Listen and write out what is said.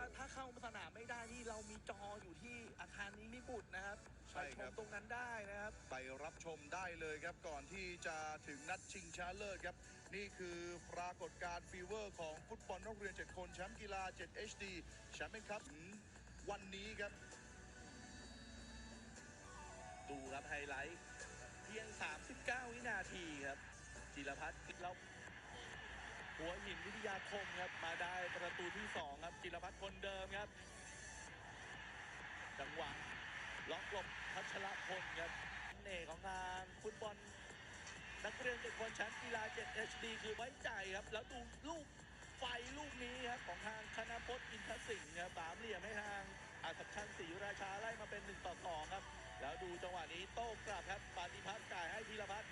ว่าถ้าเข้าสนามไม่ได้นี่เรามีจออยู่ที่อาคารนี้นิบุตรนะครับใช่ไปชครัมบ ตรงนั้นได้นะครับ ไปรับชมได้เลยครับก่อนที่จะถึงนัดชิงชนะเลิศครับ นี่คือปรากฏการณ์ฟีเวอร์ของฟุตบอลนักเรียน 7 คนแชมป์กีฬา 7 HD แชมเปี้ยนคัพวันนี้ครับ ดูครับไฮไลท์ เพียง 39 วินาทีครับจิรพัฒน์แล้วหัวหินวิทยาคมครับมาได้ ที่2ครับจิรพัฒน์คนเดิมครับ จังหวะล็อกหลบพัชรพลครับเน่ของทางฟุตบอลนักเรียนเจ็ดคนชมป์กีฬา 7 HD คือไว้ใจครับ แล้วดูลูกไฟลูกนี้ครับ ของทางคณพจน์อินทสิงห์ครับสามเหลี่ยมให้ทางอาสัมชันศรีราชาไล่มาเป็น1ต่อ2ครับ แล้วดูจังหวะนี้โต้กลับครับปฏิพัฒน์จ่ายให้ธีรพัฒน์